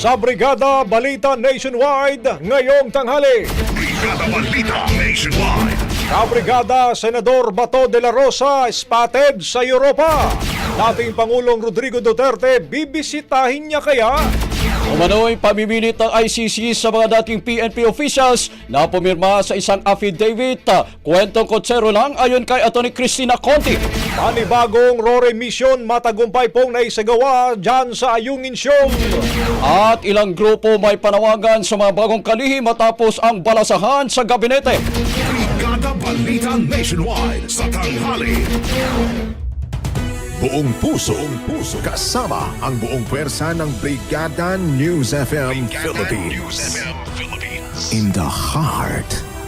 Sa Brigada Balita Nationwide, ngayong tanghali. Brigada Balita Nationwide. Kabrigada Senador Bato de la Rosa spotted sa Europa. Dating Pangulong Rodrigo Duterte, bibisitahin niya kaya? Umano'y pamimilit ng ICC sa mga dating PNP officials na pumirma sa isang affidavit. Kwentong kotsero lang ayon kay Atty. Cristina Conti. Panibagong Rore Mission matagumpay pong naisagawa dyan sa Ayungin Show. At ilang grupo may panawagan sa mga bagong kalihim matapos ang balasahan sa gabinete. Brigada Balita Nationwide sa tanghali. Buong puso, buong puso, kasama ang buong pwersa ng Brigada News FM Philippines. In the heart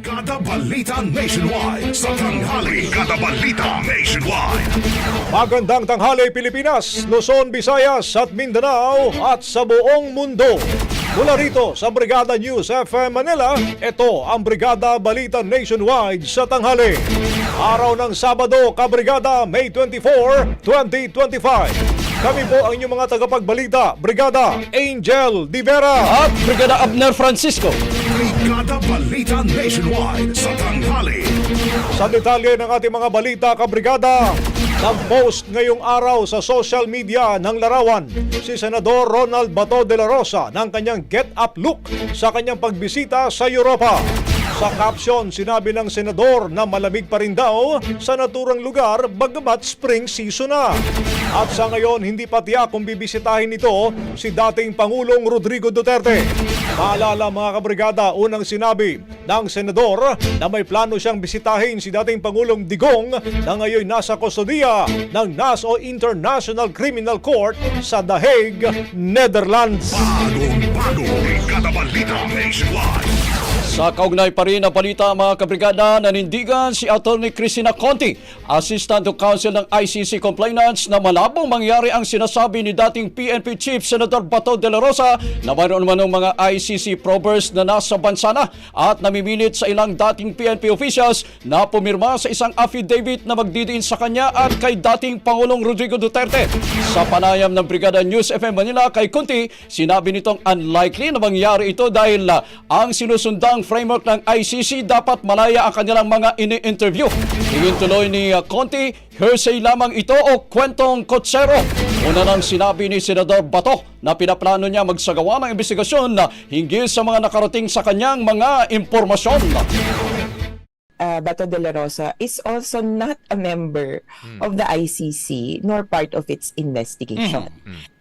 Brigada Balita Nationwide sa tanghali. Brigada Balita Nationwide. Magandang tanghali Pilipinas, Luzon, Visayas at Mindanao at sa buong mundo. Mula rito sa Brigada News FM Manila, ito ang Brigada Balita Nationwide sa tanghali. Araw ng Sabado, Kabrigada, May 24, 2025. Kami po ang inyong mga tagapagbalita, Brigada Angel Divera. At Brigada Abner Francisco. Brigada Balita Nationwide sa tanghali. Sa detalye ng ating mga balita, kabrigada, nag-post ngayong araw sa social media ng larawan si Senador Ronald Bato de la Rosa ng kanyang get-up look sa kanyang pagbisita sa Europa. Sa caption, sinabi ng senador na malamig pa rin daw sa naturang lugar bagamat spring season na. At sa ngayon, hindi pa tiyak kung bibisitahin ito si dating Pangulong Rodrigo Duterte. Maalala mga kabrigada, unang sinabi ng senador na may plano siyang bisitahin si dating Pangulong Digong na ngayon nasa kustodiya ng NASO International Criminal Court sa The Hague, Netherlands. Bagong bago. Sa kaugnay pa rin na balita mga kabrigada, nanindigan si Atty. Cristina Conti, Assistant to Counsel ng ICC Complainants na malabong mangyari ang sinasabi ni dating PNP Chief Senator Bato de la Rosa na mayroon man ng mga ICC probers na nasa bansa na at namimilit sa ilang dating PNP officials na pumirma sa isang affidavit na magdidiin sa kanya at kay dating Pangulong Rodrigo Duterte. Sa panayam ng Brigada News FM Manila kay Conti, sinabi nitong unlikely na mangyari ito dahil ah, ang sinusundang framework ng ICC dapat malaya ang kanilang mga ini-interview. Tingin tuloy ni ah, Conti, hearsay lamang ito o kwentong kotsero. Una nang sinabi ni Senador Bato na pinaplano niya magsagawa ng investigasyon na hinggil sa mga nakarating sa kanyang mga impormasyon. uh, Bato de la Rosa is also not a member of the ICC nor part of its investigation.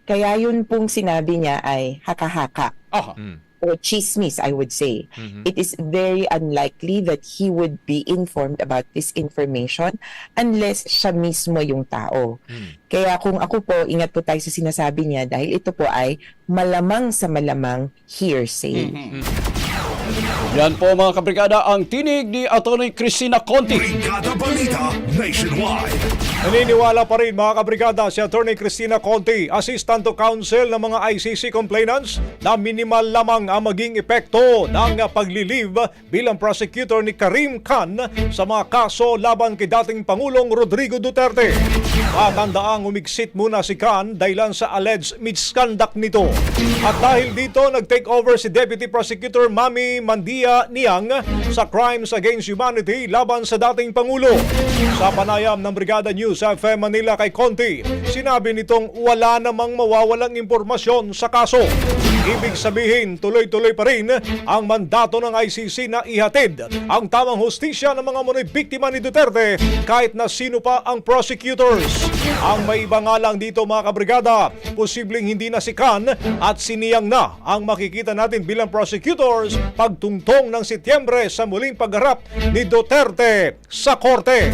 Kaya yun pong sinabi niya ay haka-haka Aha. O chismis, I would say. It is very unlikely that he would be informed about this information unless siya mismo yung tao. Kaya kung ako po, ingat po tayo sa sinasabi niya dahil ito po ay malamang sa malamang hearsay. Yan po mga kabrigada ang tinig ni Atty. Cristina Conti. Brigada Balita Nationwide. Naniniwala pa rin mga kabrigada si Attorney Cristina Conti, Assistant to Counsel ng mga ICC complainants na minimal lamang ang maging epekto ng paglilive bilang prosecutor ni Karim Khan sa mga kaso laban kay dating Pangulong Rodrigo Duterte. Matandaang umiksit muna si Khan dahilan sa alleged misconduct nito. At dahil dito, nag-take over si Deputy Prosecutor Mami Mandia Niang sa Crimes Against Humanity laban sa dating Pangulo. Sa panayam ng Brigada News FM Manila kay Conti, sinabi nitong wala namang mawawalang impormasyon sa kaso. Ibig sabihin, tuloy-tuloy pa rin ang mandato ng ICC na ihatid ang tamang hustisya ng mga munay biktima ni Duterte kahit na sino pa ang prosecutors. Ang may iba nga lang dito mga kabrigada, posibleng hindi na si Khan at siniyang na ang makikita natin bilang prosecutors pagtungtong ng Setyembre sa muling pagharap ni Duterte sa korte.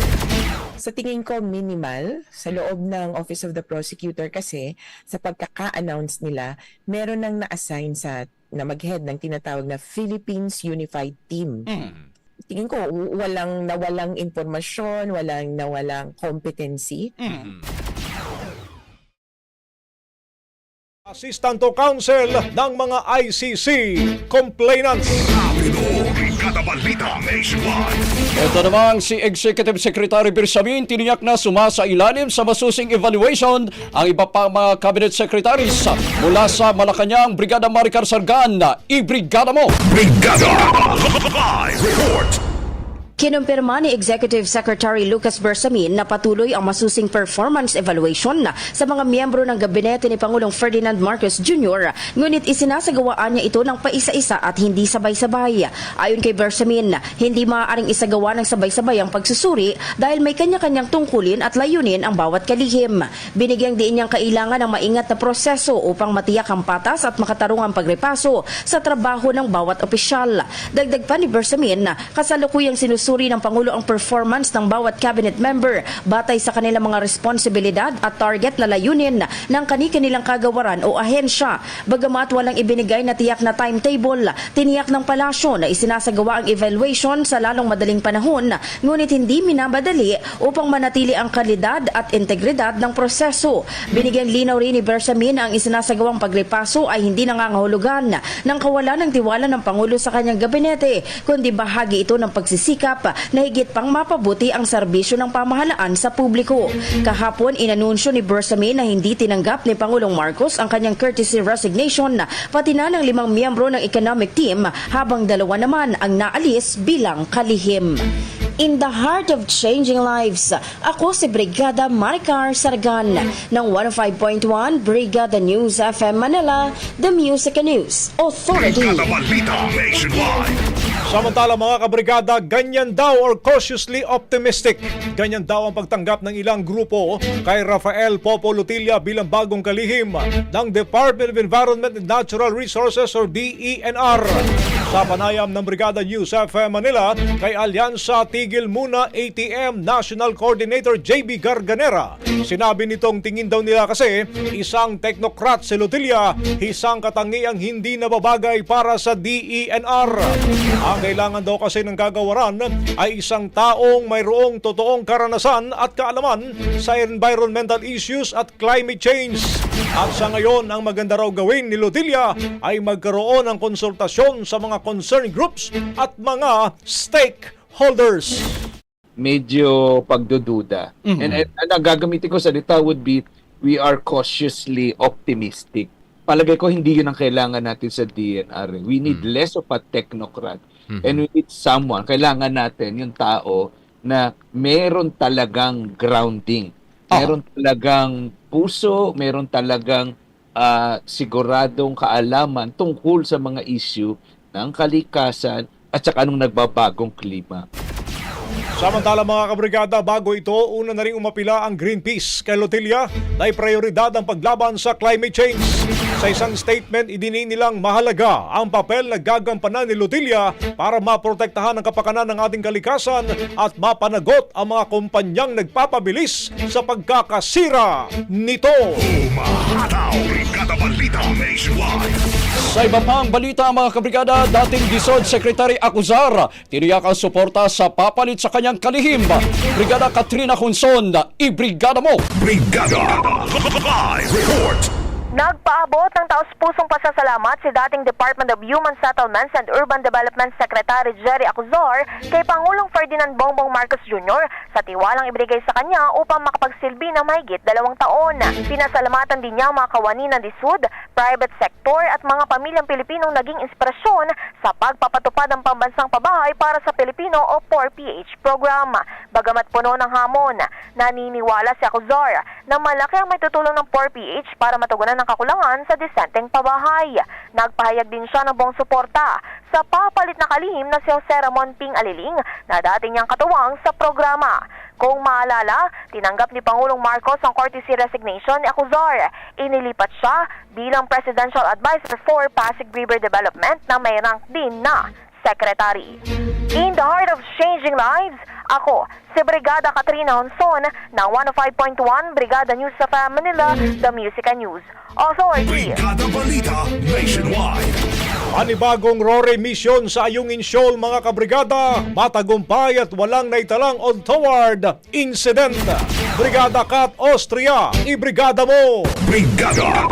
Sa tingin ko minimal sa loob ng Office of the Prosecutor kasi sa pagkaka-announce nila, meron nang na-assign sa na mag-head ng tinatawag na Philippines Unified Team. Tingin ko walang nawalang impormasyon, walang nawalang competency. Assistant to Counsel ng mga ICC complainants. Ito namang si Executive Secretary Birsamin tiniyak na sumasa ilalim sa masusing evaluation ang iba pang mga cabinet secretaries mula sa Malacanang Brigada Maricar Sargan na i-brigada mo. Brigada Live Report. Kinumpirma ni Executive Secretary Lucas Bersamin na patuloy ang masusing performance evaluation sa mga miyembro ng gabinete ni Pangulong Ferdinand Marcos Jr. Ngunit isinasagawaan niya ito ng paisa-isa at hindi sabay-sabay. Ayon kay Bersamin, hindi maaaring isagawa ng sabay-sabay ang pagsusuri dahil may kanya-kanyang tungkulin at layunin ang bawat kalihim. Binigyang diin niyang kailangan ng maingat na proseso upang matiyak ang patas at makatarungang pagrepaso sa trabaho ng bawat opisyal. Dagdag pa ni Bersamin, kasalukuyang sinusuri ng Pangulo ang performance ng bawat cabinet member batay sa kanilang mga responsibilidad at target na layunin ng kani-kanilang kagawaran o ahensya. Bagamat walang ibinigay na tiyak na timetable, tiniyak ng palasyo na isinasagawa ang evaluation sa lalong madaling panahon, ngunit hindi minabadali upang manatili ang kalidad at integridad ng proseso. Binigyan linaw rin ni Bersamin ang isinasagawang pagrepaso ay hindi nangangahulugan ng kawalan ng tiwala ng Pangulo sa kanyang gabinete, kundi bahagi ito ng pagsisikap na higit pang mapabuti ang serbisyo ng pamahalaan sa publiko. Kahapon, inanunsyo ni Bersamin na hindi tinanggap ni Pangulong Marcos ang kanyang courtesy resignation pati na ng limang miyembro ng economic team habang dalawa naman ang naalis bilang kalihim. In the heart of changing lives, ako si Brigada Maricar Sargan ng 105.1 Brigada News FM Manila, The Music and News Authority. Brigada Balita Nationwide. Samantala mga kabrigada, ganyan daw or cautiously optimistic. Ganyan daw ang pagtanggap ng ilang grupo kay Rafael Popo Lutilla bilang bagong kalihim ng Department of Environment and Natural Resources or DENR. Sa panayam ng Brigada News FM Manila kay Alyansa TV itigil muna ATM National Coordinator JB Garganera. Sinabi nitong tingin daw nila kasi isang technocrat si Lotilla, isang katangiang hindi nababagay para sa DENR. Ang kailangan daw kasi ng gagawaran ay isang taong mayroong totoong karanasan at kaalaman sa environmental issues at climate change. At sa ngayon, ang maganda raw gawin ni Lotilla ay magkaroon ng konsultasyon sa mga concerned groups at mga stakeholders. medyo pagdududa. And, and, and ang gagamitin ko salita would be, we are cautiously optimistic. Palagay ko hindi yun ang kailangan natin sa DNR. We need less of a technocrat. And we need someone, kailangan natin yung tao na meron talagang grounding. Meron talagang puso, meron talagang ah, siguradong kaalaman tungkol sa mga issue ng kalikasan at saka anong nagbabagong klima. Samantala mga kabrigada, bago ito, una na rin umapila ang Greenpeace kay Lotilla na prioridad ang paglaban sa climate change. Sa isang statement, idini nilang mahalaga ang papel na gagampanan ni Lotilla para maprotektahan ang kapakanan ng ating kalikasan at mapanagot ang mga kumpanyang nagpapabilis sa pagkakasira nito. Umahataw, Brigada Balita Nationwide. Sa iba pang balita mga kabrigada, dating Disod Secretary Acuzar, tiniyak ang suporta sa papalit sa kanyang kalihim. Brigada Katrina Hunson, ibrigada mo! Brigada Live Report. Nagpaabot ng taos-pusong pasasalamat si dating Department of Human Settlements and Urban Development Secretary Jerry Acuzar kay Pangulong Ferdinand Bongbong Marcos Jr. sa tiwalang ibigay sa kanya upang makapagsilbi ng mahigit dalawang taon. Pinasalamatan din niya ang mga kawani ng DSUD, private sector at mga pamilyang Pilipinong naging inspirasyon sa pagpapatupad ng pambansang pabahay para sa Pilipino o 4PH program. Bagamat puno ng hamon, naniniwala si Acuzar na malaki ang may tutulong ng 4PH para matugunan ng kakulangan sa disenteng pabahay. Nagpahayag din siya ng buong suporta sa papalit na kalihim na si Jose Ramon Ping Aliling na dati niyang katuwang sa programa. Kung maalala, tinanggap ni Pangulong Marcos ang courtesy resignation ni Acuzar. Inilipat siya bilang Presidential Advisor for Pasig River Development na may rank din na Secretary. In the heart of changing lives, ako, si Brigada Katrina Honson ng 105.1 Brigada News sa Manila, The Music and News Authority. Brigada Balita Nationwide. Panibagong Rore mission sa Ayungin Shoal mga kabrigada, matagumpay at walang naitalang untoward incident. Brigada Kat Austria, ibrigada mo! Brigada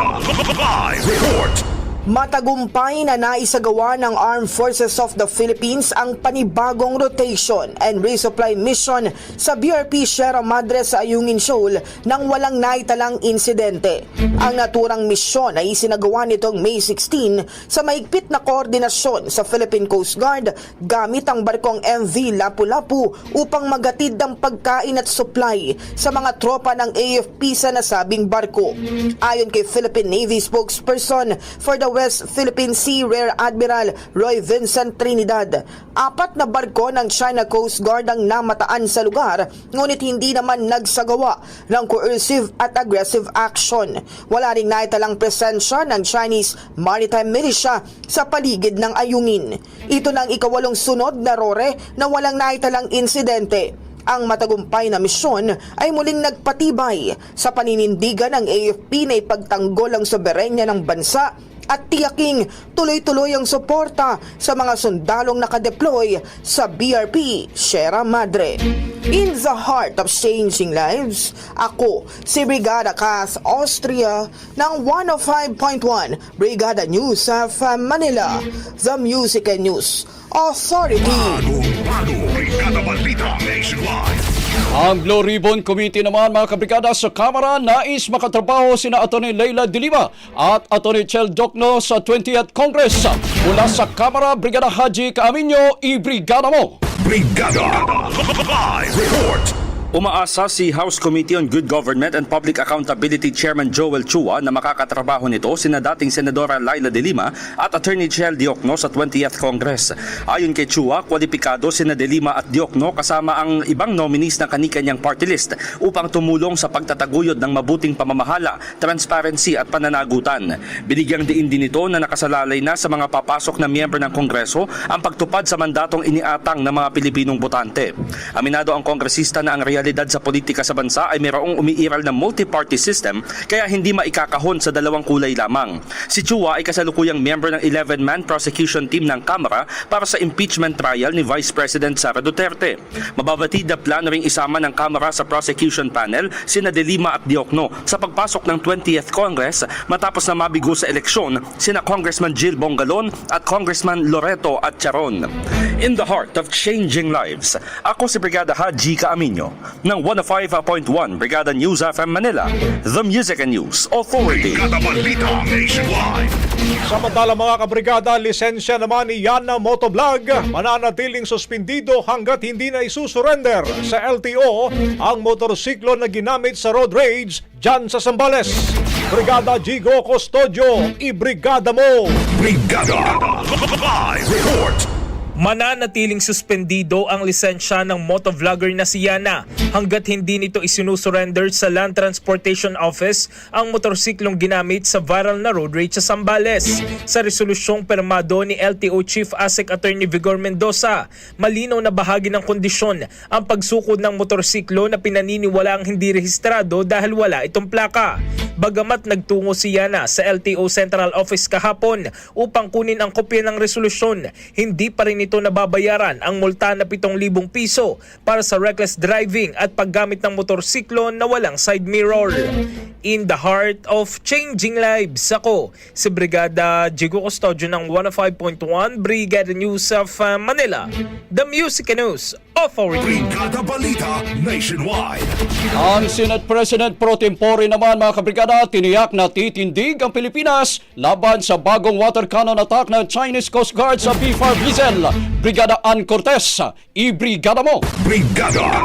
Live Report. Matagumpay na naisagawa ng Armed Forces of the Philippines ang panibagong rotation and resupply mission sa BRP Sierra Madre sa Ayungin Shoal nang walang naitalang insidente. Ang naturang misyon ay isinagawa nitong May 16 sa maigpit na koordinasyon sa Philippine Coast Guard gamit ang barkong MV Lapu-Lapu upang magatid ng pagkain at supply sa mga tropa ng AFP sa nasabing barko. Ayon kay Philippine Navy spokesperson for the West Philippine Sea Rear Admiral Roy Vincent Trinidad, apat na barko ng China Coast Guard ang namataan sa lugar ngunit hindi naman nagsagawa ng coercive at aggressive action. Wala ring naitalang presensya ng Chinese Maritime Militia sa paligid ng ayungin. Ito na ang ikawalong sunod na rore na walang naitalang insidente. Ang matagumpay na misyon ay muling nagpatibay sa paninindigan ng AFP na ipagtanggol ang soberenya ng bansa at tiyaking tuloy-tuloy ang suporta sa mga sundalong nakadeploy sa BRP Sierra Madre. In the heart of changing lives, ako si Brigada Cas Austria ng 105.1 Brigada News of Manila, The Music and News Authority. Bagong bago. Brigada Balita Nationwide. Ang Blue Ribbon Committee naman mga kabrigada sa Kamara nais makatrabaho sina Atty. Leila De Lima at Atty. Chel Docno sa 20th Congress. Mula sa Kamara, Brigada Haji Kaaminyo, ibrigada mo! Brigada Live Report. Umaasa si House Committee on Good Government and Public Accountability Chairman Joel Chua na makakatrabaho nito sina dating Senadora Laila De Lima at Attorney Chel Diokno sa 20th Congress. Ayon kay Chua, kwalipikado sina De Lima at Diokno kasama ang ibang nominees ng kanikanyang party list upang tumulong sa pagtataguyod ng mabuting pamamahala, transparency at pananagutan. Binigyang diin din ito na nakasalalay na sa mga papasok na miyembro ng Kongreso ang pagtupad sa mandatong iniatang ng mga Pilipinong botante. Aminado ang kongresista na ang realidad sa politika sa bansa ay mayroong umiiral na multi-party system kaya hindi maikakahon sa dalawang kulay lamang. Si Chua ay kasalukuyang miyembro ng 11-man prosecution team ng Kamara para sa impeachment trial ni Vice President Sara Duterte. Mababatid na plano ring isama ng Kamara sa prosecution panel sina De at Diokno sa pagpasok ng 20th Congress matapos na mabigo sa eleksyon sina Congressman Jill Bongalon at Congressman Loreto at Charon. In the heart of changing lives, ako si Brigada Haji Kaaminyo ng 105.1 Brigada News FM Manila, The Music and News Authority. Brigada Balita Nationwide. Samantala mga kabrigada, lisensya naman ni Yana Motovlog mananatiling suspendido hanggat hindi na isusurrender sa LTO ang motorsiklo na ginamit sa road rage dyan sa Sambales. Brigada Jigo Custodio, ibrigada mo! Brigada Live Report. Mananatiling suspendido ang lisensya ng motovlogger na si Yana hanggat hindi nito isinusurrender sa Land Transportation Office ang motorsiklong ginamit sa viral na road rage sa Sambales. Sa resolusyong permado ni LTO Chief ASEC Attorney Vigor Mendoza, malinaw na bahagi ng kondisyon ang pagsukod ng motorsiklo na pinaniniwala ang hindi rehistrado dahil wala itong plaka. Bagamat nagtungo si Yana sa LTO Central Office kahapon upang kunin ang kopya ng resolusyon, hindi pa rin ito nababayaran ang multa na 7,000 piso para sa reckless driving at paggamit ng motorsiklo na walang side mirror. In the heart of changing lives, ako si Brigada Jigo Custodio ng 105.1 Brigada News of uh, Manila, The Music and News Authority. Brigada Balita Nationwide. Ang Senate President Pro Tempore naman mga kabrigada tiniyak na titindig ang Pilipinas laban sa bagong water cannon attack ng Chinese Coast Guard sa P-4 Diesel. Brigada Ann Cortez, i-brigada mo! Brigada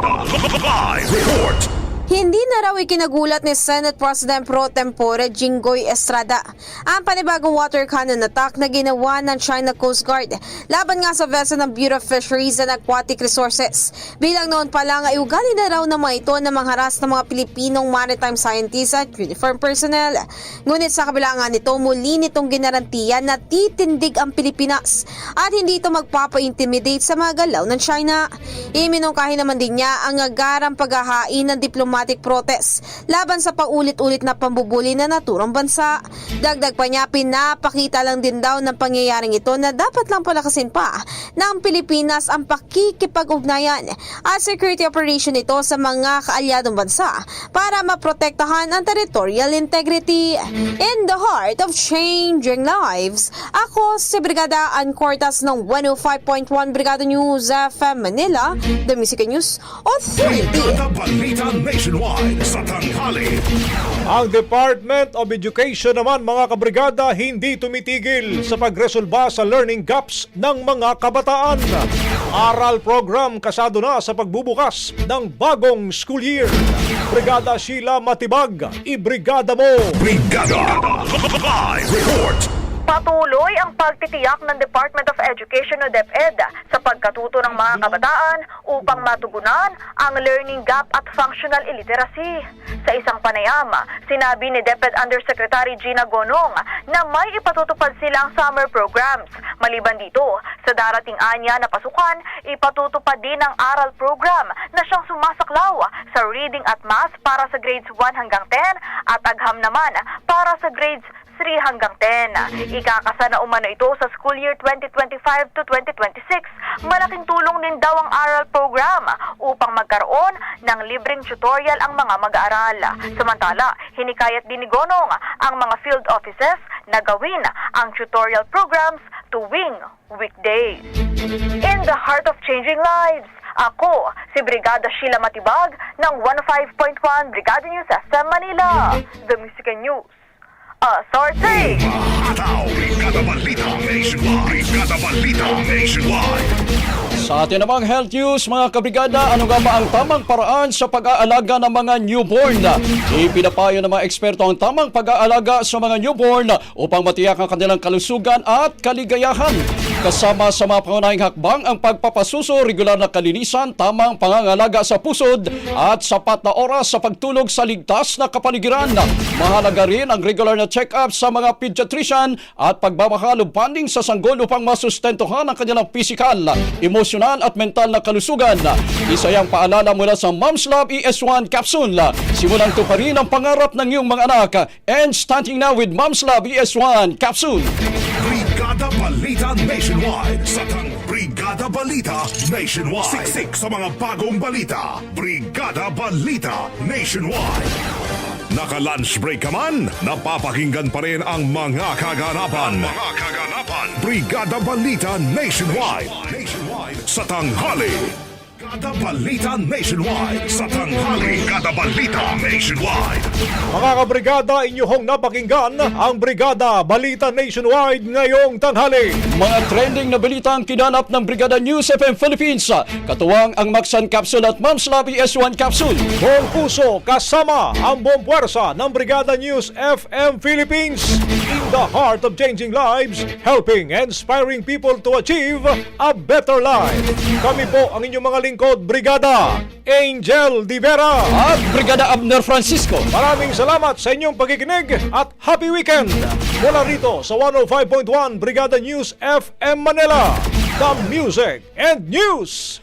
Live Report. Hindi na raw ikinagulat ni Senate President Pro Tempore Jinggoy Estrada ang panibagong water cannon attack na ginawa ng China Coast Guard laban nga sa vessel ng Bureau of Fisheries and Aquatic Resources. Bilang noon pa lang ay ugali na raw ng mga ito na mangharas ng mga Pilipinong maritime scientists at uniform personnel. Ngunit sa kabila nga nito, muli nitong ginarantiya na titindig ang Pilipinas at hindi ito magpapa-intimidate sa mga galaw ng China. Iminungkahi naman din niya ang agarang paghahain ng diplomatic protest laban sa paulit-ulit na pambubuli na naturang bansa. Dagdag pa niya, pinapakita lang din daw ng pangyayaring ito na dapat lang palakasin pa ng Pilipinas ang pakikipag-ugnayan at security operation ito sa mga kaalyadong bansa para maprotektahan ang territorial integrity. In the heart of changing lives, ako si Brigada Ann Cortas ng 105.1 Brigada News FM Manila, The Music News Authority. Nationwide sa tanghali. Ang Department of Education naman mga kabrigada hindi tumitigil sa pagresolba sa learning gaps ng mga kabataan. Aral program kasado na sa pagbubukas ng bagong school year. Brigada Sheila Matibag, ibrigada mo! Brigada Live Report. Patuloy ang pagtitiyak ng Department of Education o DepEd sa pagkatuto ng mga kabataan upang matugunan ang learning gap at functional illiteracy. Sa isang panayam, sinabi ni DepEd Undersecretary Gina Gonong na may ipatutupad silang summer programs. Maliban dito, sa darating anya na pasukan, ipatutupad din ang aral program na siyang sumasaklaw sa reading at math para sa grades 1 hanggang 10 at agham naman para sa grades 3 hanggang 10. Ikakasa na umano ito sa school year 2025 to 2026. Malaking tulong din daw ang aral program upang magkaroon ng libreng tutorial ang mga mag-aaral. Samantala, hinikayat din ni Gonong ang mga field offices na gawin ang tutorial programs tuwing weekdays. In the heart of changing lives, ako, si Brigada Sheila Matibag ng 105.1 Brigada News SM Manila, The Music and News Authority. Ataw, Brigada Nationwide. Brigada Balita Nationwide. Sa atin namang health news, mga kabrigada, ano nga ba ang tamang paraan sa pag-aalaga ng mga newborn? Ipinapayo ng mga eksperto ang tamang pag-aalaga sa mga newborn upang matiyak ang kanilang kalusugan at kaligayahan. Kasama sa mga pangunahing hakbang ang pagpapasuso, regular na kalinisan, tamang pangangalaga sa pusod at sapat na oras sa pagtulog sa ligtas na kapaligiran. Mahalaga rin ang regular na check-up sa mga pediatrician at pagmamahal o bonding sa sanggol upang masustentuhan ang kanilang pisikal, emosyonal at mental na kalusugan. Isa yung paalala mula sa Mom's Love ES1 Capsule. Simulang tuparin ang pangarap ng iyong mga anak. And starting now with Mom's Love ES1 Capsule. Brigada Balita Nationwide. Sa tang Brigada Balita Nationwide. Siksik sa mga bagong balita. Brigada Balita Nationwide. Naka-lunch break ka man, napapakinggan pa rin ang mga kaganapan. mga kaganapan. Brigada Balita Nationwide. Nationwide. Sa tanghali. Brigada Balita Nationwide. Sa tanghali. Brigada Balita Nationwide. Mga kabrigada, inyong napakinggan ang Brigada Balita Nationwide ngayong tanghali. Mga trending na balita ang kinanap ng Brigada News FM Philippines. Katuwang ang Maxan Capsule at Mom's Love ES1 Capsule. Buong puso kasama ang buong puwersa ng Brigada News FM Philippines in the heart of changing lives, helping and inspiring people to achieve a better life. Kami po ang inyong mga lingkod, Brigada Angel Di Vera. At Brigada Abner Francisco. Maraming salamat sa inyong pagkikinig at happy weekend! Mula rito sa 105.1 Brigada News FM Manila, the Music and News